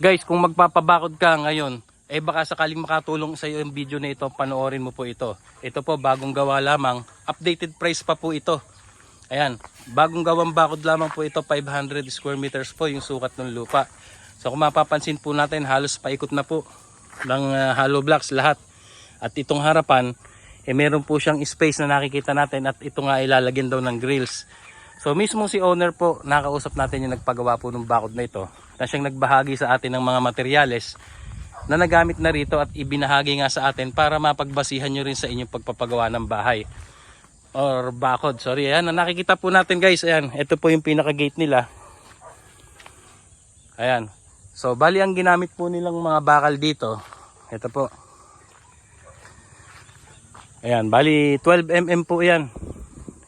Guys, kung magpapabakod ka ngayon, eh baka sakaling makatulong sa iyo yung video na ito, panoorin mo po ito. Ito po, bagong gawa lamang. Updated price pa po ito. Ayan, bagong gawang bakod lamang po ito, 500 square meters po yung sukat ng lupa. So kung mapapansin po natin, halos paikot na po ng ah, hollow blocks lahat. At itong harapan, eh meron po siyang space na nakikita natin at ito nga ilalagyan daw ng grills. So mismo si owner po, nakausap natin yung nagpagawa po ng bakod na ito na siyang nagbahagi sa atin ng mga materyales na nagamit na rito at ibinahagi nga sa atin para mapagbasihan nyo rin sa inyong pagpapagawa ng bahay or bakod. Sorry, ayan, nakikita po natin guys, ayan, ito po yung pinaka gate nila. Ayan. So, bali ang ginamit po nilang mga bakal dito, ito po. Ayan, bali 12 mm po yan.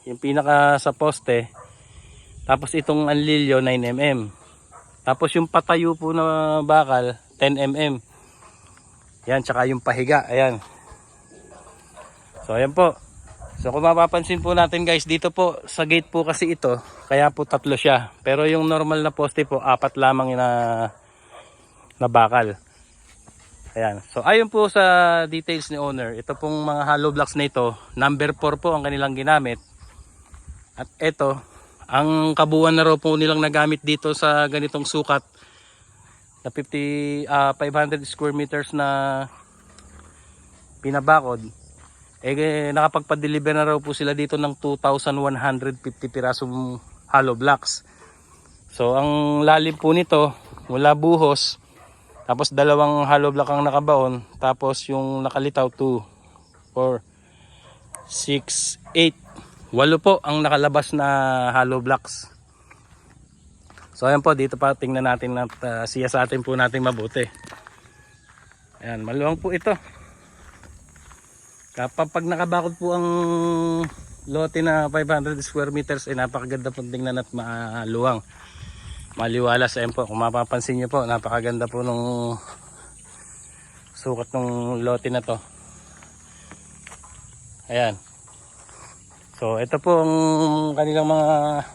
Yung pinaka sa poste. Tapos itong anlilyo 9 mm. Tapos yung patayo po na bakal 10 mm. Yan, tsaka yung pahiga, ayan. So, ayan po. So, kung mapapansin po natin guys, dito po sa gate po kasi ito, kaya po tatlo siya. Pero yung normal na poste po, apat lamang na, na bakal. Ayan. So, ayon po sa details ni owner, ito pong mga hollow blocks na ito, number 4 po ang kanilang ginamit. At ito, ang kabuuan na raw po nilang nagamit dito sa ganitong sukat na 50 ah, 500 square meters na pinabakod eh nakapagpa-deliver na raw po sila dito ng 2,150 pirasong hollow blocks. So ang lalim po nito mula buhos tapos dalawang hollow block ang nakabaon tapos yung nakalitaw 2 4 6 8 walo po ang nakalabas na hollow blocks. So ayan po dito pa tingnan natin at uh, siya sa atin po natin mabuti. Ayan maluwang po ito. Kapag pag nakabakod po ang lote na 500 square meters ay napakaganda pong tingnan at maluwang. Maliwalas ayan po kung mapapansin nyo po napakaganda po nung sukat ng lote na to. Ayan. So ito po ang kanilang mga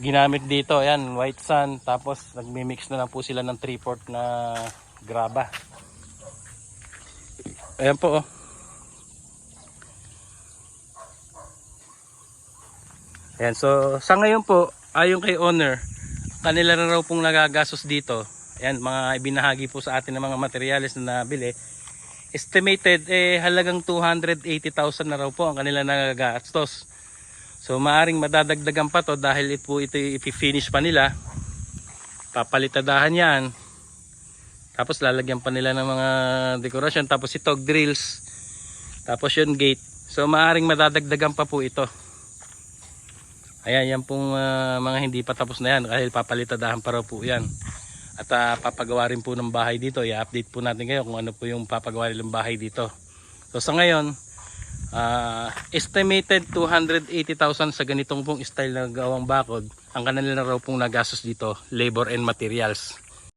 ginamit dito. Ayan, white sand. Tapos nagmi-mix na lang po sila ng 3-4 na graba. Ayan po oh. Ayan, so sa ngayon po, ayon kay owner, kanila na raw pong nagagastos dito. Ayan, mga ibinahagi po sa atin ng mga materyales na nabili. Estimated eh halagang 280,000 na raw po ang kanila nagagastos. So maaring madadagdagan pa to dahil ito, ito ipifinish pa nila. Papalitadahan yan. Tapos lalagyan pa nila ng mga dekorasyon. Tapos ito grills. Tapos yung gate. So maaring madadagdagan pa po ito. Ayan, yan pong ah, mga hindi pa tapos na yan. Dahil papalitadahan pa raw po yan. At ah, papagawa rin po ng bahay dito. I-update po natin kayo kung ano po yung papagawa nilang bahay dito. So sa ngayon, ah, estimated 280,000 sa ganitong pong style na gawang bakod. Ang kanila na raw pong nagastos dito, labor and materials.